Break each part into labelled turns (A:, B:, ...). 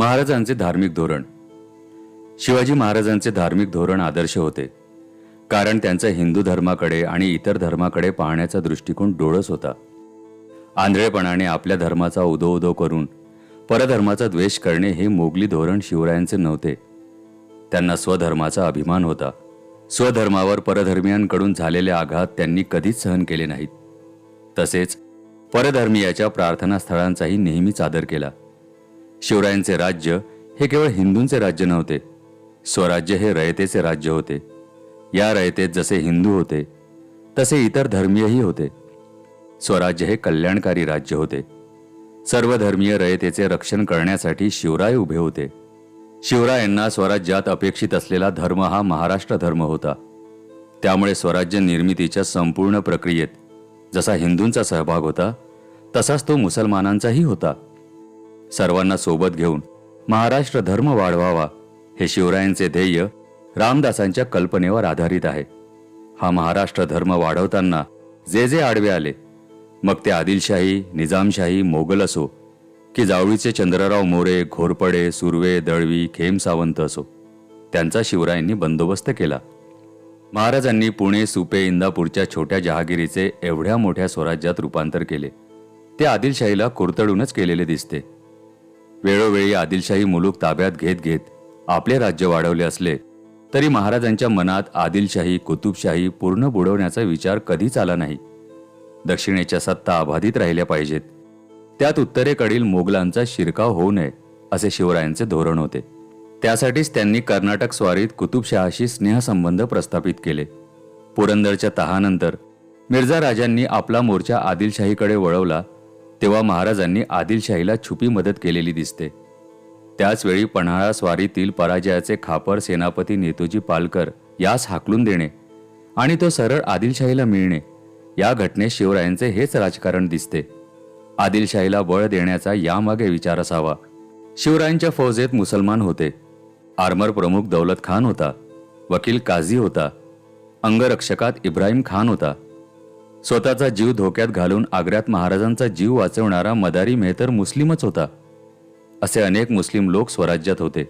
A: महाराजांचे धार्मिक धोरण. शिवाजी महाराजांचे धार्मिक धोरण आदर्श होते. कारण त्यांचा हिंदू धर्माकडे आणि इतर धर्माकडे पाहण्याचा दृष्टिकोन डोळस होता. आंधळेपणाने आपल्या धर्माचा उदो उदो करून परधर्माचा द्वेष करणे हे मोगली धोरण शिवरायांचे नव्हते. त्यांना स्वधर्माचा अभिमान होता. स्वधर्मावर परधर्मियांकडून झालेले आघात त्यांनी कधीच सहन केले नाहीत. तसेच परधर्मीयाच्या प्रार्थनास्थळांचाही नेहमीच आदर केला. शिवरायांचे राज्य हे केवळ हिंदूंचे राज्य नव्हते. स्वराज्य हे रयतेचे राज्य होते. या रयतेत जसे हिंदू होते तसे इतर धर्मीयही होते. स्वराज्य हे कल्याणकारी राज्य होते. सर्व धर्मीय रयतेचे रक्षण करण्यासाठी शिवराय उभे होते. शिवरायांना स्वराज्यात अपेक्षित असलेला धर्म हा महाराष्ट्र धर्म होता. त्यामुळे स्वराज्य निर्मितीच्या संपूर्ण प्रक्रियेत जसा हिंदूंचा सहभाग होता तसाच तो मुसलमानांचाही होता. सर्वांना सोबत घेऊन महाराष्ट्र धर्म वाढवावा हे शिवरायांचे ध्येय रामदासांच्या कल्पनेवर आधारित आहे. हा महाराष्ट्र धर्म वाढवताना जे जे आडवे आले मग ते आदिलशाही निजामशाही मोगल असो की जावळीचे चंद्रराव मोरे घोरपडे सुर्वे दळवी खेम सावंत असो त्यांचा शिवरायांनी बंदोबस्त केला. महाराजांनी पुणे सुपे इंदापूरच्या छोट्या जहागिरीचे एवढ्या मोठ्या स्वराज्यात रूपांतर केले. ते आदिलशाहीला कुरतडूनच केलेले दिसते. वेळोवेळी आदिलशाही मुलूक ताब्यात घेत घेत आपले राज्य वाढवले असले तरी महाराजांच्या मनात आदिलशाही कुतुबशाही पूर्ण बुडवण्याचा विचार कधीच आला नाही. दक्षिणेच्या सत्ता अबाधित राहिल्या पाहिजेत. त्यात उत्तरेकडील मोगलांचा शिरकाव होऊ नये असे शिवरायांचे धोरण होते. त्यासाठीच त्यांनी कर्नाटक स्वारीत कुतुबशहाशी स्नेहसंबंध प्रस्थापित केले. पुरंदरच्या तहानंतर मिर्झा राजांनी आपला मोर्चा आदिलशाहीकडे वळवला तेव्हा महाराजांनी आदिलशाहीला छुपी मदत केलेली दिसते. त्याचवेळी पन्हाळा स्वारीतील पराजयाचे खापर सेनापती नेतोजी पालकर यास हाकलून देणे आणि तो सरळ आदिलशाहीला मिळणे. या घटनेत शिवरायांचे हेच राजकारण दिसते. आदिलशाहीला बळ देण्याचा यामागे विचार असावा. शिवरायांच्या फौजेत मुसलमान होते. आर्मर प्रमुख दौलत खान होता. वकील काझी होता. अंगरक्षकात इब्राहिम खान होता. स्वतःचा जीव धोक्यात घालून आग्र्यात महाराजांचा जीव वाचवणारा मदारी मेहतर मुस्लिमच होता. असे अनेक मुस्लिम लोक स्वराज्यात होते.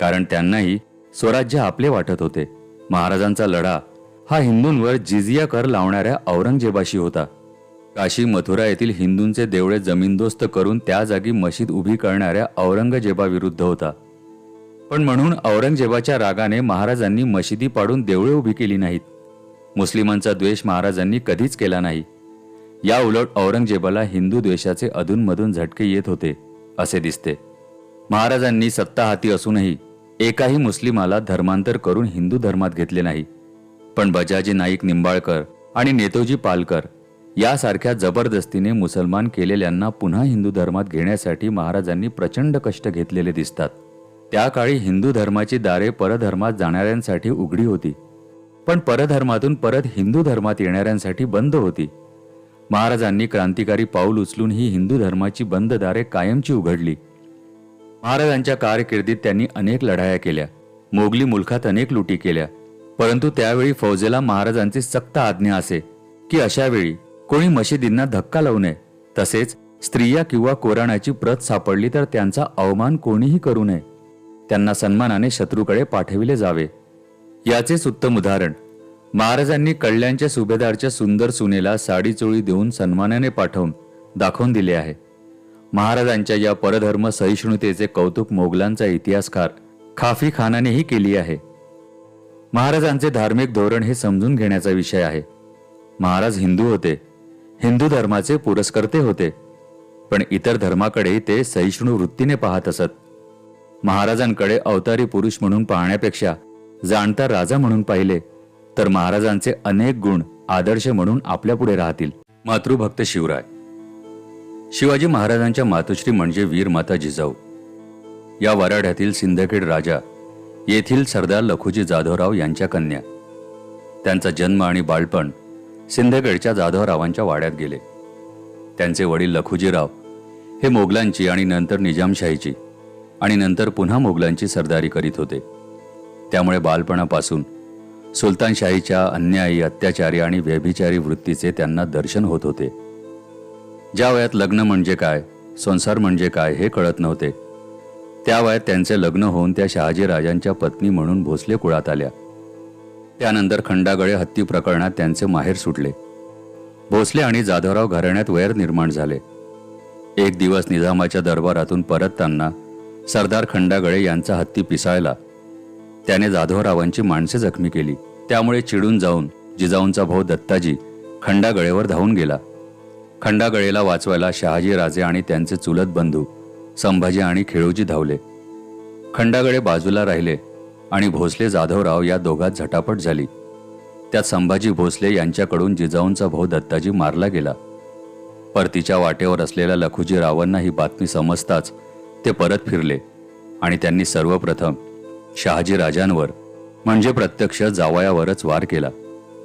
A: कारण त्यांनाही स्वराज्य आपले वाटत होते. महाराजांचा लढा हा हिंदूंवर जिजिया कर लावणाऱ्या औरंगजेबाशी होता. काशी मथुरा येथील हिंदूंचे देवळे जमीनदोस्त करून त्या जागी मशीद उभी करणाऱ्या औरंगजेबाविरुद्ध होता. पण म्हणून औरंगजेबाच्या रागाने महाराजांनी मशिदी पाडून देवळे उभी केली नाहीत. मुस्लिमांचा द्वेष महाराजांनी कधीच केला नाही. या उलट औरंगजेबाला हिंदू द्वेषाचे अधूनमधून झटके येत होते असे दिसते. महाराजांनी सत्ता हाती असूनही एकाही मुस्लिमाला धर्मांतर करून हिंदू धर्मात घेतले नाही. पण बजाजी नाईक निंबाळकर आणि नेतोजी पालकर यासारख्या जबरदस्तीने मुसलमान केलेल्यांना पुन्हा हिंदू धर्मात घेण्यासाठी महाराजांनी प्रचंड कष्ट घेतलेले दिसतात. त्या काळी हिंदू धर्माची दारे परधर्मात जाणाऱ्यांसाठी उघडी होती. पण परधर्मातून परत हिंदू धर्मात येणाऱ्यांसाठी बंद होती. महाराजांनी क्रांतिकारी पाऊल उचलून ही हिंदू धर्माची बंद दारे कायमची उघडली. महाराजांच्या कारकिर्दीत त्यांनी अनेक लढाया केल्या. मोगली मुलखात अनेक लुटी केल्या. परंतु त्यावेळी फौजेला महाराजांची सक्त आज्ञा असे की अशावेळी कोणी मशिदींना धक्का लावू नये. तसेच स्त्रिया किंवा कोराणाची प्रत सापडली तर त्यांचा अवमान कोणीही करू नये. त्यांना सन्मानाने शत्रूकडे पाठविले जावे. याचेच उत्तम उदाहरण. महाराजांनी कळल्यांच्या सुभेदारच्या सुंदर सुनेला साडी चोळी देऊन सन्मानाने पाठवून दाखवून दिले आहे. महाराजांच्या या परधर्म सहिष्णुतेचे कौतुक मोगलांचा इतिहासकार खाफी खानानेही केली आहे. महाराजांचे धार्मिक धोरण हे समजून घेण्याचा विषय आहे. महाराज हिंदू होते. हिंदू धर्माचे पुरस्कर्ते होते. पण इतर धर्माकडे ते सहिष्णू वृत्तीने पाहत असत. महाराजांकडे अवतारी पुरुष म्हणून पाहण्यापेक्षा जाणता राजा म्हणून पाहिले तर महाराजांचे अनेक गुण आदर्श म्हणून आपल्यापुढे राहतील. मातृभक्त शिवराय. शिवाजी महाराजांच्या मातोश्री म्हणजे वीर माता जिजाऊ. या वराड्यातील सिंदखेड राजा येथील सरदार लखुजी जाधवराव यांच्या कन्या. त्यांचा जन्म आणि बालपण सिंदखेडच्या जाधवरावांच्या वाड्यात गेले. त्यांचे वडील लखुजीराव हे मोगलांची आणि नंतर निजामशाहीची आणि नंतर पुन्हा मोगलांची सरदारी करीत होते. त्यामुळे बालपणापासून सुलतानशाहीच्या अन्यायी अत्याचारी आणि व्यभिचारी वृत्तीचे त्यांना दर्शन होत होते. ज्या वयात लग्न म्हणजे काय संसार म्हणजे काय हे कळत नव्हते. त्या वयात त्यांचे लग्न होऊन त्या शहाजीराजांच्या पत्नी म्हणून भोसले कुळात आल्या. त्यानंतर खंडागळे हत्ती प्रकरणात त्यांचे माहेर सुटले. भोसले आणि जाधवराव घराण्यात वैर निर्माण झाले. एक दिवस निजामाच्या दरबारातून परतताना सरदार खंडागळे यांचा हत्ती पिसाळला. त्याने जाधवरावांची माणसे जखमी केली. त्यामुळे चिडून जाऊन जिजाऊंचा भाऊ दत्ताजी खंडागळेवर धावून गेला. खंडागळेला वाचवायला शहाजी राजे आणि त्यांचे चुलत बंधू संभाजी आणि खेळूजी धावले. खंडागळे बाजूला राहिले आणि भोसले जाधवराव या दोघात झटापट झाली. त्यात संभाजी भोसले यांच्याकडून जिजाऊंचा भाऊ दत्ताजी मारला गेला. परतीच्या वाटेवर असलेल्या लखुजी रावांना ही बातमी समजताच ते परत फिरले आणि त्यांनी सर्वप्रथम शहाजी राजांवर म्हणजे प्रत्यक्ष जावयावरच वार केला.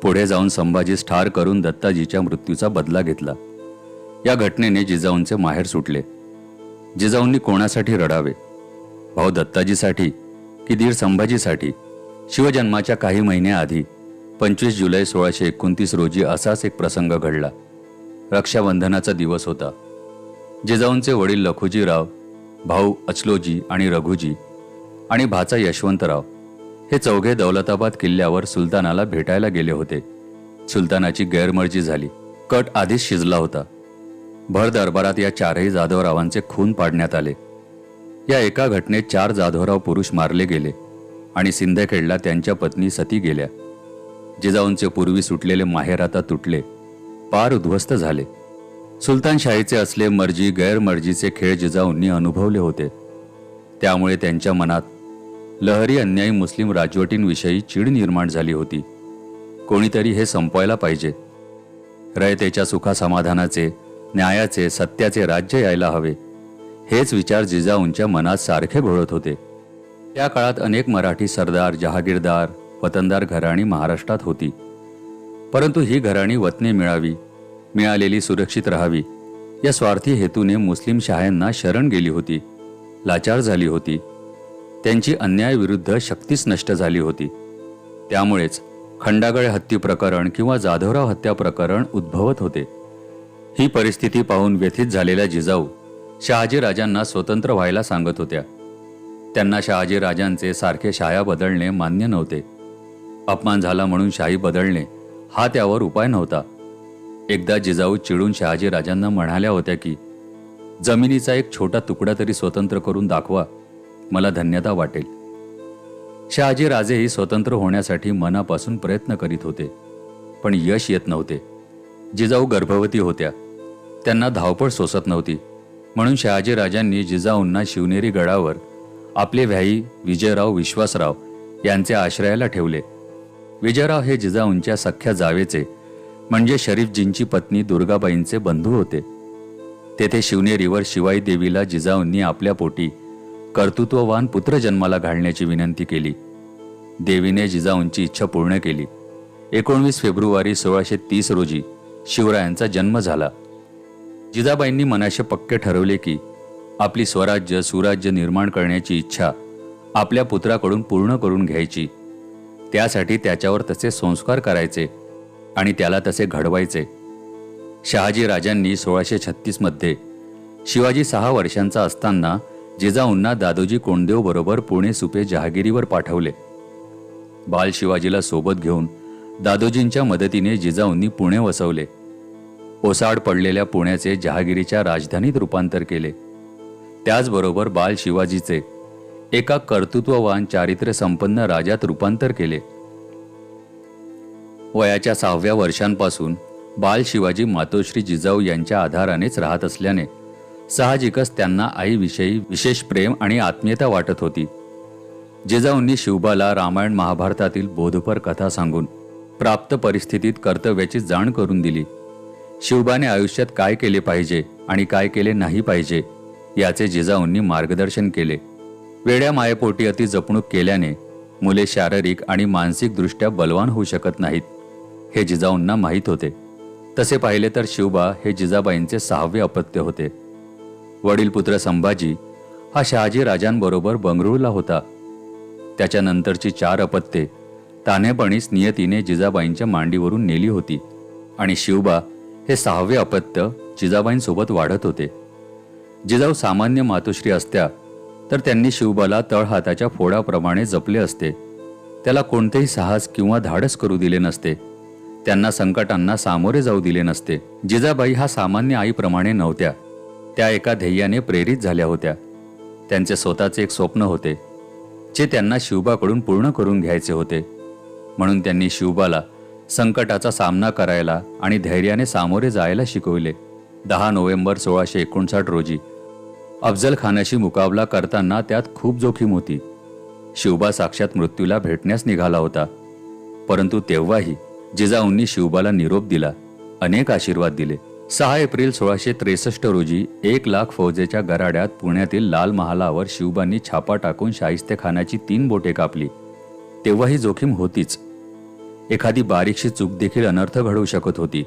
A: पुढे जाऊन संभाजीस ठार करून दत्ताजीच्या मृत्यूचा बदला घेतला. या घटनेने जिजाऊंचे माहेर सुटले. जिजाऊंनी कोणासाठी रडावे? भाऊ दत्ताजीसाठी की दीर संभाजीसाठी? शिवजन्माच्या काही महिन्याआधी पंचवीस जुलै सोळाशे एकोणतीस रोजी असाच एक प्रसंग घडला. रक्षाबंधनाचा दिवस होता. जिजाऊंचे वडील लखुजीराव भाऊ अचलोजी आणि रघुजी आणि भाचा यशवंतराव. हे चौघे दौलताबाद किल्ल्यावर सुलतानाला भेटायला गेले होते. सुलतानाची गैरमर्जी झाली. कट आधीच शिजला होता. भर दरबारात या चारही जाधवरावांचे खून पाडण्यात आले. या एका घटनेत चार जाधवराव पुरुष मारले गेले आणि सिंदखेडला त्यांच्या पत्नी सती गेल्या. जिजाऊंचे पूर्वी सुटलेले माहेर आता तुटले. पार उद्ध्वस्त झाले. सुलतानशाहीचे असले मर्जी गैरमर्जीचे खेळ जिजाऊंनी अनुभवले होते. त्यामुळे त्यांच्या मनात लहरी अन्यायी मुस्लिम राजवटींविषयी चीड निर्माण झाली होती. कोणीतरी हे संपवायला पाहिजे. रयतेच्या सुखासमाधानाचे न्यायाचे सत्याचे राज्य यायला हवे. हेच विचार जिजाऊंच्या मनात सारखे घोळत होते. त्या काळात अनेक मराठी सरदार जहागीरदार वतनदार घराणी महाराष्ट्रात होती. परंतु ही घराणी वतने मिळावी मिळालेली सुरक्षित राहावी या स्वार्थी हेतूने मुस्लिम शाह्यांना शरण गेली होती. लाचार झाली होती. त्यांची अन्यायाविरुद्ध शक्तीच नष्ट झाली होती. त्यामुळेच खंडागळे हत्ती प्रकरण किंवा जाधवराव हत्या प्रकरण उद्भवत होते. ही परिस्थिती पाहून व्यथित झालेल्या जिजाऊ शहाजी राजांना स्वतंत्र व्हायला सांगत होत्या. त्यांना शहाजी राजांचे सारखे शाया बदलणे मान्य नव्हते. अपमान झाला म्हणून शाही बदलणे हा त्यावर उपाय नव्हता. एकदा जिजाऊ चिडून शहाजी राजांना म्हणाल्या होत्या की जमिनीचा एक छोटा तुकडा तरी स्वतंत्र करून दाखवा. मला धन्यता वाटेल. शहाजी राजेही स्वतंत्र होण्यासाठी मनापासून प्रयत्न करीत होते पण यश येत नव्हते. जिजाऊ गर्भवती होत्या. त्यांना धावपळ सोसत नव्हती. म्हणून शहाजी राजांनी जिजाऊंना शिवनेरी गडावर आपले व्याई विजयराव विश्वासराव यांचे आश्रयाला ठेवले. विजयराव हे जिजाऊंच्या सख्या जावेचे म्हणजे शरीफजींची पत्नी दुर्गाबाईंचे बंधू होते. तेथे शिवनेरीवर शिवाई देवीला जिजाऊंनी आपल्या पोटी कर्तृत्ववान पुत्र जन्माला घालण्याची विनंती केली. देवीने जिजाऊंची इच्छा पूर्ण केली. एकोणवीस फेब्रुवारी सोळाशे तीस रोजी शिवरायांचा जन्म झाला. जिजाबाईंनी मनाशे पक्के ठरवले की आपली स्वराज्य सुराज्य निर्माण करण्याची इच्छा आपल्या पुत्राकडून पूर्ण करून घ्यायची. त्यासाठी त्याच्यावर तसे संस्कार करायचे आणि त्याला तसे घडवायचे. शहाजी राजांनी सोळाशे छत्तीसमध्ये शिवाजी सहा वर्षांचा असताना जिजाऊंना दादोजी कोंडदेव बरोबर पुणे सुपे जहागिरीवर पाठवले. बाल शिवाजीला सोबत घेऊन दादोजींच्या मदतीने जिजाऊंनी पुणे वसवले. ओसाड पडलेल्या पुण्याचे जहागिरीच्या राजधानीत रूपांतर केले. त्याचबरोबर बाल शिवाजीचे एका कर्तृत्ववान चारित्र्य संपन्न राजात रूपांतर केले. वयाच्या सहाव्या वर्षांपासून बाल शिवाजी मातोश्री जिजाऊ यांच्या आधारानेच राहत असल्याने साहजिकच त्यांना आईविषयी विशेष प्रेम आणि आत्मीयता वाटत होती. जिजाऊंनी शिवबाला रामायण महाभारतातील बोधपर कथा सांगून प्राप्त परिस्थितीत कर्तव्याची जाण करून दिली. शिवबाने आयुष्यात काय केले पाहिजे आणि काय केले नाही पाहिजे याचे जिजाऊंनी मार्गदर्शन केले. वेड्या मायेपोटी अति जपणूक केल्याने मुले शारीरिक आणि मानसिकदृष्ट्या बलवान होऊ शकत नाहीत हे जिजाऊंना माहीत होते. तसे पाहिले तर शिवबा हे जिजाबाईंचे सहावे अपत्य होते. वडील पुत्र संभाजी हा शहाजी राजांबरोबर बंगळुरूला होता. त्याच्यानंतरची चार अपत्ये तान्हेपणीच नियतीने जिजाबाईंच्या मांडीवरून नेली होती आणि शिवबा हे सहावे अपत्य जिजाबाईंसोबत वाढत होते. जिजाऊ सामान्य मातोश्री असत्या तर त्यांनी शिवबाला तळहाताच्या फोडाप्रमाणे जपले असते. त्याला कोणतेही साहस किंवा धाडस करू दिले नसते. त्यांना संकटांना सामोरे जाऊ दिले नसते. जिजाबाई हा सामान्य आईप्रमाणे नव्हत्या. त्या एका ध्येयाने प्रेरित झाल्या होत्या. त्यांचे स्वतःचे एक स्वप्न होते जे त्यांना शिवबाकडून पूर्ण करून घ्यायचे होते. म्हणून त्यांनी शिवबाला संकटाचा सामना करायला आणि धैर्याने सामोरे जायला शिकविले. दहा नोव्हेंबर सोळाशे एकोणसाठ रोजी अफजल खानाशी मुकाबला करताना त्यात खूप जोखीम होती. शिवबा साक्षात मृत्यूला भेटण्यास निघाला होता. परंतु तेव्हाही जिजाऊंनी शिवबाला निरोप दिला अनेक आशीर्वाद दिले. सहा एप्रिल सोळाशे त्रेसष्ट रोजी एक लाख फौजेच्या गराड्यात पुण्यातील लाल महालावर शिवबांनी छापा टाकून शाहिस्तेखानाची तीन बोटे कापली. तेव्हा ही जोखीम होतीच. एखादी बारीकशी चूक देखील अनर्थ घडवू शकत होती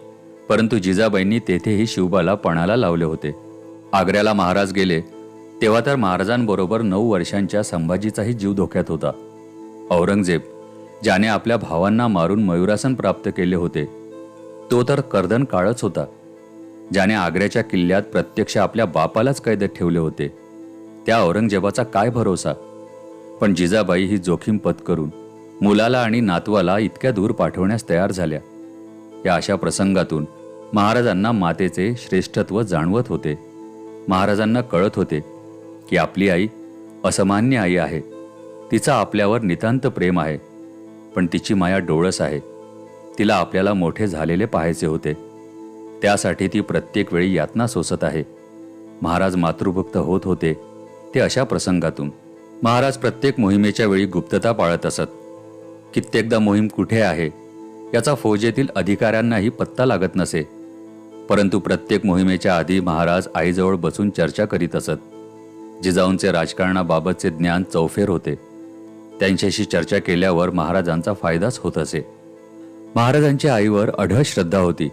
A: परंतु जिजाबाईंनी तेथेही शिवबाला पणाला लावले होते. आग्र्याला महाराज गेले तेव्हा तर महाराजांबरोबर नऊ वर्षांच्या संभाजीचाही जीव धोक्यात होता. औरंगजेब ज्याने आपल्या भावांना मारून मयुरासन प्राप्त केले होते तो तर कर्दन काळच होता. ज्याने आग्र्याच्या किल्ल्यात प्रत्यक्ष आपल्या बापालाच कैदेत ठेवले होते. त्या औरंगजेबाचा काय भरोसा? पण जिजाबाई ही जोखीम पत्करून मुलाला आणि नातवाला इतक्या दूर पाठवण्यास तयार झाल्या. या अशा प्रसंगातून महाराजांना मातेचे श्रेष्ठत्व जाणवत होते. महाराजांना कळत होते की आपली आई असामान्य आई आहे. तिचा आपल्यावर नितांत प्रेम आहे. पण तिची माया डोळस आहे. तिला आपल्याला मोठे झालेले पाहायचे होते. त्यासाठी ती प्रत्येक वेळी यातना सोसत आहे. महाराज मातृभक्त होत होते. ते अशा प्रसंगातून महाराज प्रत्येक मोहिमेच्या वेळी गुप्तता पाळत असत. कित्येकदा मोहीम कुठे आहे याचा फौजेतील अधिकाऱ्यांनाही पत्ता लागत नसे. परंतु प्रत्येक मोहिमेच्या आधी महाराज आईजवळ बसून चर्चा करीत असत. जिजाऊंचे राजकारणाबाबतचे ज्ञान चौफेर होते. त्यांच्याशी चर्चा केल्यावर महाराजांचा फायदाच होत असे. महाराजांच्या आईवर अढळ श्रद्धा होती.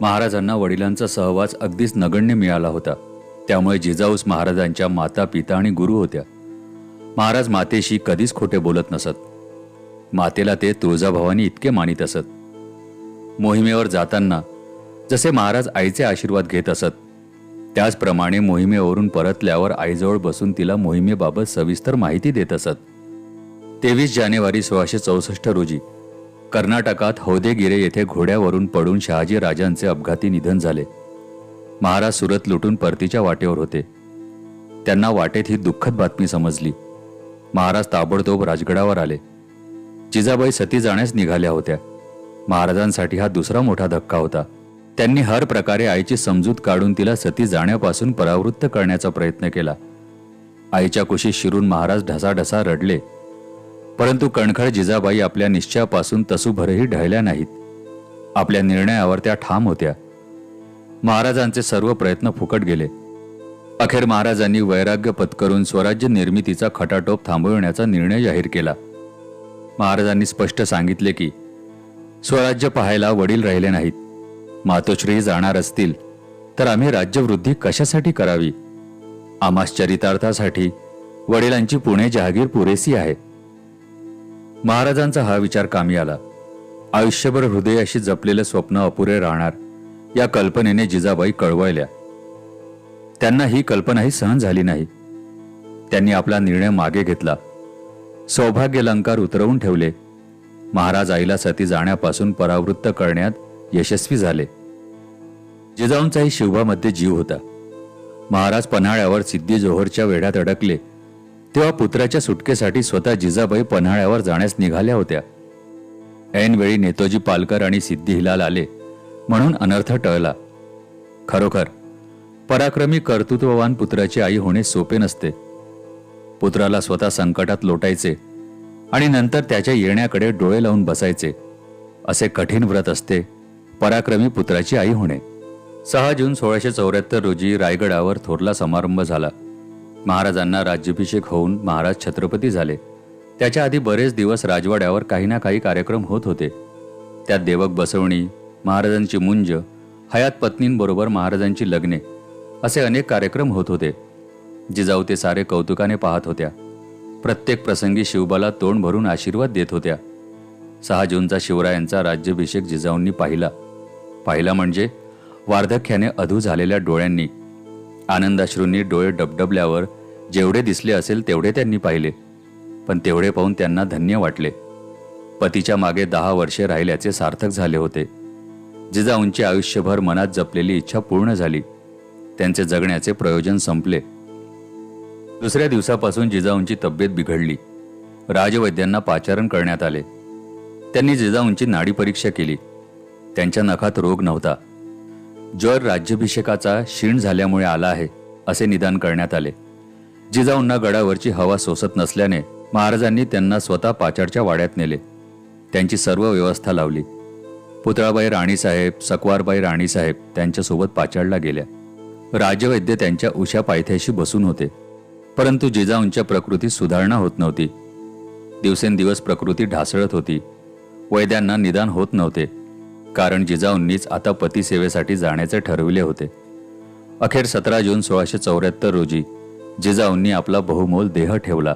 A: महाराजांना वडिलांचा सहवास अगदीच नगण्य मिळाला होता. त्यामुळे जिजाऊस महाराजांच्या माता पिता आणि गुरु होत्या. महाराज मातेशी कधीच खोटे बोलत नसत. मातेला ते तुळजाभवानी इतके मानित असत. मोहिमेवर जाताना जसे महाराज आईचे आशीर्वाद घेत असत त्याचप्रमाणे मोहिमेवरून परतल्यावर आईजवळ बसून तिला मोहिमेबाबत सविस्तर माहिती देत असत. तेवीस जानेवारी सोळाशे चौसष्ट रोजी कर्नाटकात हौदेगिरे येथे घोड्यावरून पडून शहाजी राजांचे अपघाती निधन झाले. महाराज सुरत लुटून परतीच्या वाटेवर होते. त्यांना वाटेत ही दुःखद बातमी समजली. महाराज ताबडतोब राजगडावर आले. जिजाबाई सती जाण्यास निघाल्या होत्या. महाराजांसाठी हा दुसरा मोठा धक्का होता. त्यांनी हर प्रकारे आईची समजूत काढून तिला सती जाण्यापासून परावृत्त करण्याचा प्रयत्न केला. आईच्या कुशीत शिरून महाराज ढसाढसा रडले. परंतु कणखळ जिजाबाई आपल्या निश्चयापासून तसूभरही ढळल्या नाहीत. आपल्या निर्णयावर त्या ठाम होत्या. महाराजांचे सर्व प्रयत्न फुकट गेले. अखेर महाराजांनी वैराग्य पत्करून स्वराज्य निर्मितीचा खटाटोप थांबविण्याचा निर्णय जाहीर केला. महाराजांनी स्पष्ट सांगितले की स्वराज्य पाहायला वडील राहिले नाहीत. मातोश्री जाणार असतील. तर आम्ही राज्यवृद्धी कशासाठी करावी? आम्हास चरितार्थासाठी वडिलांची पुणे जहागीर पुरेसी आहे. महाराजांचा हा विचार कामी आला. आयुष्यभर हृदयाशी जपलेलं स्वप्न अपुरे राहणार या कल्पनेने जिजाबाई कळवळल्या त्यांना ही कल्पनाही सहन झाली नाही. त्यांनी आपला निर्णय मागे घेतला. सौभाग्य अलंकार उतरवून ठेवले. महाराज आईला सती जाण्यापासून परावृत्त करण्यात यशस्वी झाले. जिजाऊंचाही शिवभामध्ये जीव होता. महाराज पन्हाळ्यावर सिद्धी जोहरच्या वेढ्यात अडकले. तेव्हा पुत्राच्या सुटकेसाठी स्वतः जिजाबाई पन्हाळ्यावर जाण्यास निघाल्या होत्या. ऐनवेळी नेतोजी पालकर आणि सिद्धी हिलाल आले म्हणून अनर्थ टळला. खरोखर पराक्रमी कर्तृत्ववान पुत्राची आई होणे सोपे नसते. पुत्राला स्वतः संकटात लोटायचे आणि नंतर त्याच्या येण्याकडे डोळे लावून बसायचे. असे कठीण व्रत असते पराक्रमी पुत्राची आई होणे. सहा जून सोळाशे चौऱ्याहत्तर रोजी रायगडावर थोरला समारंभ झाला. महाराजांना राज्याभिषेक होऊन महाराज छत्रपती झाले. त्याच्या आधी बरेच दिवस राजवाड्यावर काही ना काही कार्यक्रम होत होते. त्यात देवक बसवणी महाराजांची मुंज हयात पत्नींबरोबर महाराजांची लग्ने असे अनेक कार्यक्रम होत होते. जिजाऊ ते सारे कौतुकाने पाहत होत्या. प्रत्येक प्रसंगी शिवबाला तोंड भरून आशीर्वाद देत होत्या. सहा जूनचा शिवरायांचा राज्याभिषेक जिजाऊंनी पाहिला. पाहिला म्हणजे वार्धक्याने अधू झालेल्या डोळ्यांनी आनंदाश्रूंनी डोळे डबडबल्यावर जेवढे दिसले असेल तेवढे त्यांनी पाहिले. पण तेवढे पाहून त्यांना धन्य वाटले. पतीच्या मागे दहा वर्षे राहिल्याचे सार्थक झाले होते. जिजाऊंची आयुष्यभर मनात जपलेली इच्छा पूर्ण झाली. त्यांचे जगण्याचे प्रयोजन संपले. दुसऱ्या दिवसापासून जिजाऊंची तब्येत बिघडली. राजवैद्यांना पाचारण करण्यात आले. त्यांनी जिजाऊंची नाडी परीक्षा केली. त्यांच्या नखात रोग नव्हता. ज्वर राज्याभिषेकाचा क्षीण झाल्यामुळे आला आहे असे निदान करण्यात आले. जिजाऊंना गडावरची हवा सोसत नसल्याने महाराजांनी त्यांना स्वतः पाचाडच्या वाड्यात नेले. त्यांची सर्व व्यवस्था लावली. पुतळाबाई राणीसाहेब सकवारबाई राणीसाहेब त्यांच्यासोबत पाचाडला गेल्या. राजवैद्य त्यांच्या उशा पायथ्याशी बसून होते. परंतु जिजाऊंच्या प्रकृतीत सुधारणा होत नव्हती. दिवसेंदिवस प्रकृती ढासळत होती. वैद्यांना निदान होत नव्हते. कारण जिजाऊंनीच आता पतीसेवेसाठी जाण्याचे ठरविले होते. अखेर सतरा जून सोळाशे चौऱ्याहत्तर रोजी जिजाऊंनी आपला बहुमोल देह ठेवला.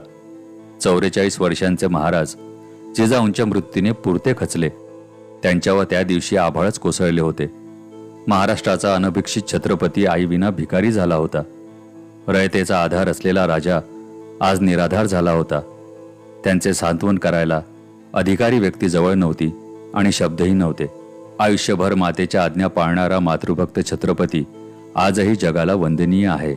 A: चौवेचाळीस वर्षांचे महाराज जिजाऊंच्या मृत्यूने पुरते खचले. त्यांच्यावर त्या दिवशी आभाळच कोसळले होते. महाराष्ट्राचा अनभिक्षित छत्रपती आईविना भिकारी झाला होता. रयतेचा आधार असलेला राजा आज निराधार झाला होता. त्यांचे सांत्वन करायला अधिकारी व्यक्ती जवळ नव्हती आणि शब्दही नव्हते. आयुष्यभर मातेच्या आज्ञा पाळणारा मातृभक्त छत्रपती आजही जगाला वंदनीय आहे.